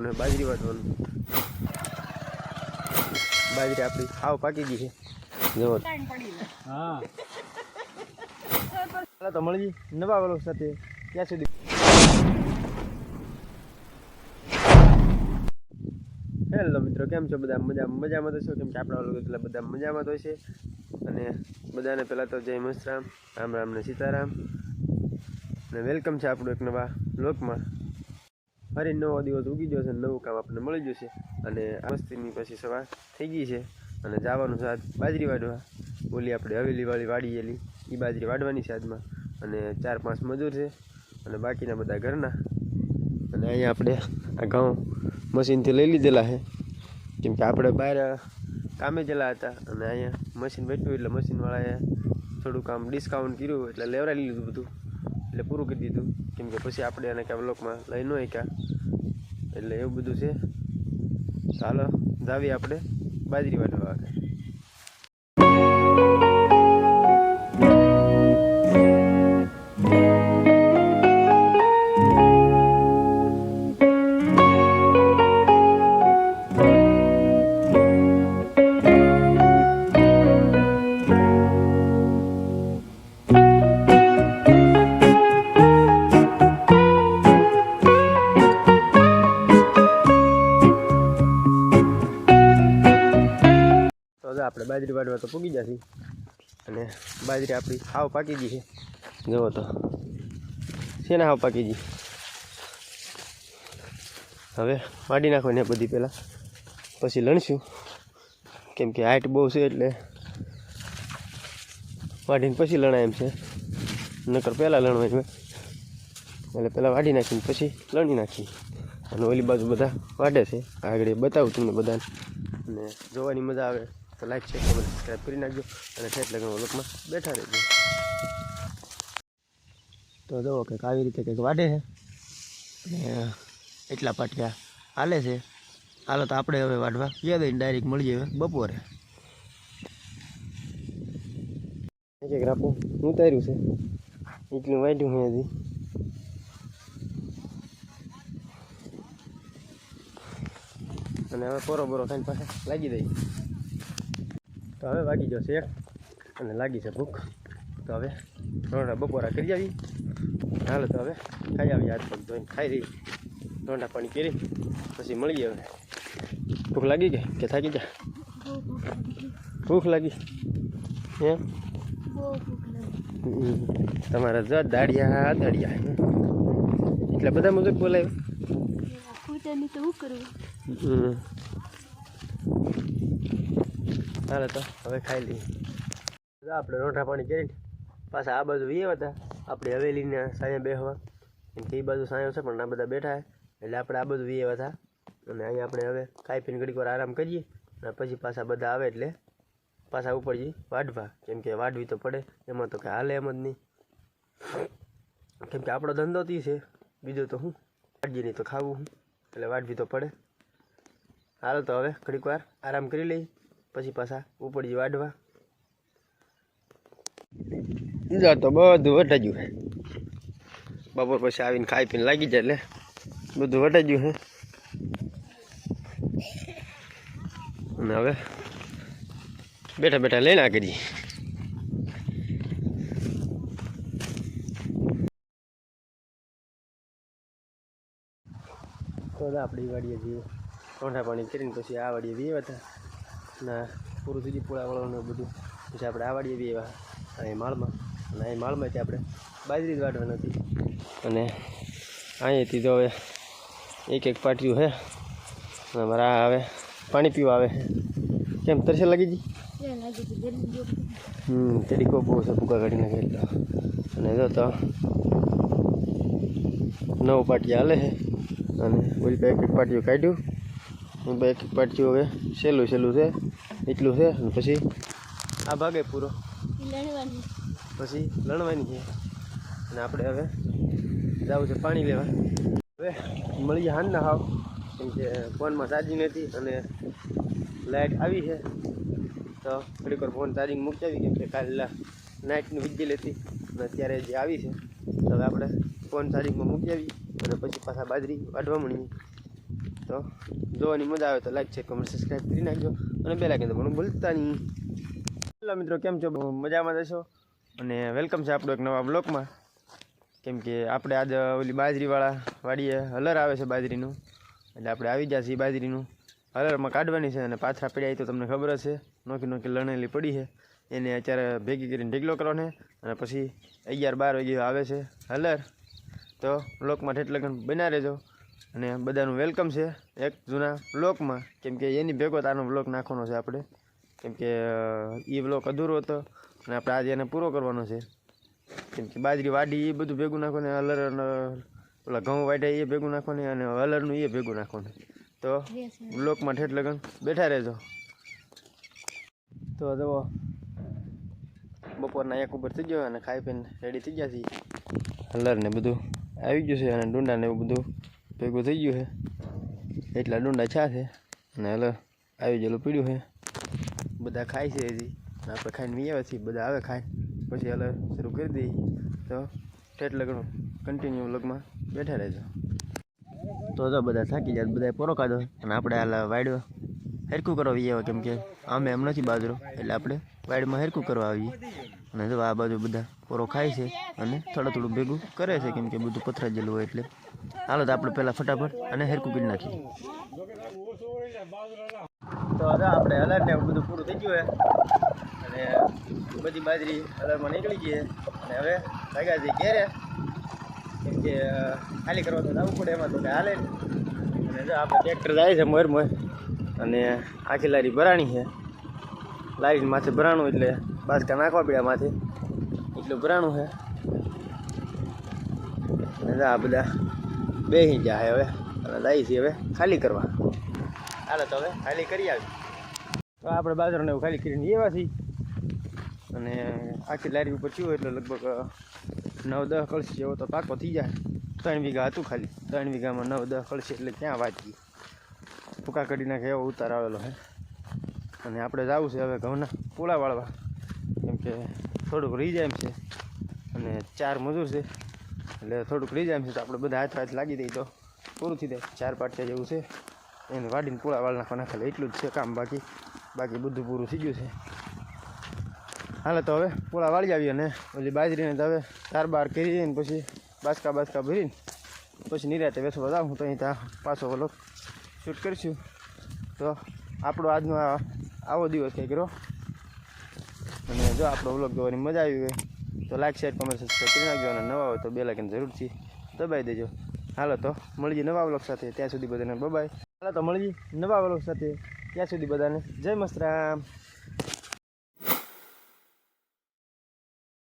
વાળવાનું બાજરી વાટવાનું. બાજરી આપણી હાવ પાકી ગઈ છે. જુઓ હા ચાલો તો મળીએ નવા વાળો સાથે. ત્યાં સુધી. હેલો મિત્રો, કેમ છો બધા? મજા મજામાં તો છો? કેમ કે આપણા લોકો એટલે બધા મજામાં તો છે. અને બધાને પહેલાં તો જય મસ્તરામ રામ રામ ને સીતારામ. અને વેલકમ છે આપણું એક નવા લોકમાં ફરી નવો દિવસ ઉગી ગયો છે, નવું કામ આપણને મળી જશે અને આ મસ્તીની પછી સવાર થઈ ગઈ છે. અને જવાનું છે બાજરી વાડવા. ઓલી આપણે હવેલીવાળી વાડીએલી એ બાજરી વાડવાની છે અને ચાર પાંચ મજૂર છે. અને બાકીના બધા ઘરના. અને અહીંયા આપણે આ ઘઉં મશીનથી લઈ લીધેલા છે. કેમ કે આપણે બહાર કામે ગયેલા હતા. અને અહીંયા મશીન બેઠ્યું એટલે મશીનવાળાએ થોડું કામ ડિસ્કાઉન્ટ કર્યું એટલે લેવડાવી લીધું બધું. એટલે પૂરું કરી દીધું. કેમ કે પછી આપણે એને કાંઈ બ્લોકમાં લઈ ન ક્યાં એટલે એવું બધું છે. ચાલો જાવી આપણે. બાજરી વાટવા આગળ. આપણે બાજરી વાડવા તો પૂગી જશે. અને બાજરી આપણી હાવ પાકી ગઈ છે. જુઓ તો. છે ને હાવ પાકી ગઈ? હવે વાડી ને બધી પહેલાં. પછી લણશું. કેમ કે હાઈટ બહુ છે એટલે વાડીને પછી લણાય એમ છે. નકર પહેલાં લણવાય એમ. એટલે પહેલાં વાડી નાખીને પછી લણી નાખી અને ઓલી બાજુ બધા વાડે છે. આગળ બતાવું તમને બધાને. અને જોવાની મજા આવે. તો લાઈક છે કમેન્ટ સબસ્ક્રાઈબ કરી નાખજો. અને ઠેઠ લગ્ન લોકમાં બેઠા રહેજો. તો જુઓ કંઈક આવી રીતે કંઈક વાઢે છે. એટલા પાટિયા હાલે છે. હાલો તો આપણે હવે વાઢવા. ગયા દઈને ડાયરેક્ટ મળીએ હવે બપોરે. એક રાપું ઉતાર્યું છે. એટલું વાટ્યું છે હજી. અને હવે પોરો બોરો ખાઈને પાછા લાગી દઈ તો હવે વાગી ગયો છે એક અને લાગી છે ભૂખ. તો હવે રોંડા બપોરા કરી આવી. હાલ તો હવે ખાઈ આવી હાથ પગ ધોઈને ખાઈ રહી. રોંડા પાણી કરી પછી મળીએ હવે. ભૂખ લાગી ગઈ કે થાકી ગયા? ભૂખ લાગી. એમ તમારા જ દાડિયા દાડિયા. એટલે બધા મુજબ બોલાય? તો શું કરવું હમ. તો, હવે ખાઈ લઈએ. આપણે રોંઠા પાણી કરીને પાછા આ બાજુ વીએ હતા આપણે હવેલીને સાંજે કે એ બાજુ સાંયો છે, પણ આ બધા બેઠા એટલે આપણે આ બાજુ વીએ હતા અને અહીંયા આપણે હવે ખાઈ પીને ઘડીક વાર આરામ કરીએ. અને પછી પાછા બધા આવે એટલે પાછા ઉપર જઈ વાઢવા. કેમ કે વાઢવી તો પડે, એમાં તો કે હાલે એમ જ નહીં. કેમ કે આપણો ધંધો તી છે, બીજો તો હું? વાઢીએ નહીં તો ખાવું હું. એટલે વાઢવી તો પડે. હાલો તો હવે ઘડીક વાર આરામ કરી લઈ પછી પાછા જઈ વાઢવા. જા તો બધું વટાઈ ગયું બપોર પછી આવીને ખાઈ પીને લાગી જાય એટલે બધું વટાઈ ગયું હે. અને હવે બેઠા બેઠા લઈને આ કરી તો આપણી વાડીએ જઈએ. ઠંડા પાણી કરીને પછી આ વાડીએ જઈએ હતા ના પૂરું સુધી પુળાવાળાનું બધું. પછી આપણે આ વાડીએ એવા અહીં માળમાં. અને અહીં માળમાંથી આપણે બાજરી જ વાટવાની હતી અને અહીંયાથી તો હવે એક એક પાટિયું છે અને મારા આ હવે પાણી પીવા આવે. છે કેમ તરસે લાગી ગઈ. હમ તેડી કોપો છે ભૂકા કાઢી નાખે એટલે. અને જો તો નવ પાટિયા હાલે છે. અને ઓલી બે એક એક પાટિયું કાઢ્યું. બે એક પાટિયું હવે સહેલું સહેલું છે એટલું છે અને પછી આ ભાગે પૂરો. પછી લણવાની છે. અને આપણે હવે જવું છે પાણી લેવા. હવે મળીએ હાન ના હાવ કેમ કે ફોનમાં ચાર્જિંગ નથી અને લાઇટ આવી છે. તો ઘડીક વાર ફોન ચાર્જિંગ મૂકી આવી કેમ કે કાલે નાઇટની વીજળી હતી. અને અત્યારે જે આવી છે તો હવે આપણે ફોન ચાર્જિંગમાં મૂકી આવી અને પછી પાછા બાજરી વાઢવા મળીએ તો જોવાની મજા આવે તો લાઈક છે કમેન્ટ સબસ્ક્રાઈબ કરી નાખજો અને બે લાગે તો પણ ભૂલતા નહીં. હેલો મિત્રો, કેમ છો? મજામાં જશો અને વેલકમ છે આપણો એક નવા બ્લોકમાં કેમ કે આપણે આજે ઓલી બાજરીવાળા વાડીએ હલર આવે છે બાજરીનું. એટલે આપણે આવી ગયા છીએ બાજરીનું. હલરમાં કાઢવાની છે અને પાછા પડ્યા તો તમને ખબર છે નોખી નોખી લણેલી પડી છે. એને અત્યારે ભેગી કરીને ઢીકલો કરવાનો અને પછી અગિયાર બાર વાગે આવે છે હલર. તો બ્લોકમાં ઠેઠ લગન બના રહેજો. અને બધાનું વેલકમ છે એક જૂના બ્લોકમાં કેમ કે એની ભેગો આનો બ્લોક નાખવાનો છે આપણે. કેમ કે એ બ્લોક અધૂરો હતો અને આપણે આજે એને પૂરો કરવાનો છે. કેમ કે બાજરી વાડી એ બધું ભેગું નાખવાનું હલર અને ઓલા ઘઉં વાઢ્યા એ ભેગું નાખવાની અને હલરનું એ ભેગું નાખવાનું. તો બ્લોકમાં ઠેઠ લગન. બેઠા રહેજો. તો જુઓ બપોરના એક ઉપર થઈ ગયો અને ખાઈ પીને રેડી થઈ ગયા છીએ. હલર ને બધું આવી ગયું છે અને ડુંડા ને એવું બધું ભેગું થઈ ગયું છે. એટલા ડુંડા છા છે. અને હલો આવી ગયેલું પીડ્યું છે. બધા ખાય છે હજી. આપણે ખાઈને મી આવે છીએ, બધા આવે ખાય પછી હલો શરૂ કરી દઈએ. તો ઠેઠ લગ્ન. કન્ટિન્યુ લગમાં બેઠા રહેજો. તો જો બધા થાકી જાય બધા પોરો કાઢો અને આપણે હાલ વાડ્યો હેરકું કરવા આવીએ કેમ કે આમે એમ નથી બાજરો. એટલે આપણે વાડમાં હેરકું કરવા આવીએ. અને જો આ બાજુ બધા પોરો ખાય છે અને થોડું થોડું ભેગું કરે છે, કેમ કે બધું પથરા જેલું હોય એટલે. હાલો તો આપણે પહેલાં ફટાફટ અને હેરકું કરી નાખીએ. તો હવે આપણે હલર ને બધું પૂરું થઈ ગયું અને બધી બાજરી હલરમાં નીકળી ગઈ અને હવે લાગ્યા છે ઘેરે. કેમ કે ખાલી કરવા તો જવું પડે, એમાં તો કંઈ હાલે અને જો આપણે ટ્રેક્ટર જાય છે મોર મોર. અને આખી લારી ભરાણી છે. લારી માથે ભરાણું એટલે બાસકા નાખવા પડ્યા માથે એટલું ભરાણું છે. આ બધા બેસી જાય હવે. અને જાય છે હવે ખાલી કરવા. હાલો તો હવે ખાલી કરી આવી. તો આપણે બાજરાને એવું ખાલી કરીને એવા છીએ. અને આખી લારી ઉપર થયું એટલે લગભગ નવ દસ કળશી જેવો તો પાકો થઈ જાય. ત્રણ વીઘા હતું ખાલી. ત્રણ વીઘામાં નવ દસ કળશી એટલે ક્યાં વાંચી ફૂકા કરી નાખે એવો ઉતાર આવેલો છે. અને આપણે જવું છે હવે ઘઉંના પૂળા વાળવા. કે થોડુંક રહી છે અને ચાર મજૂર છે. એટલે થોડુંક રહી છે તો આપણે બધા હાથ હાથ લાગી દઈએ તો પૂરું થઈ જાય. ચાર પાટિયા જેવું છે. એને વાડીને પૂળા વાળ નાખવાના ખાલી એટલું જ છે કામ બાકી. બાકી બધું પૂરું થઈ ગયું છે. હાલે તો હવે પૂળા વાળી આવી અને પછી બાજરીને તો હવે ચાર બાર કરીને પછી બાસકા બાસકા ભરીને પછી નિરાતે વેસવા જાઉં. તો અહીં ત્યાં પાછો ઓલો શૂટ કરીશું. તો આપણો આજનો આવો દિવસ કંઈક રહ્યો. જો આપણો બ્લોગ જોવાની મજા આવી હોય, તો લાઈક શેર કમેન્ટ સબસ્ક્રાઈબ કરી નાખજો અને નવા હોય તો બે લાગીને જરૂરથી દબાઈ દેજો. હાલો તો મળીએ નવા બ્લોગ સાથે. ત્યાં સુધી બધાને બબાય હાલો તો મળીએ નવા બ્લોગ સાથે. ત્યાં સુધી બધાને જય મસ્તરામ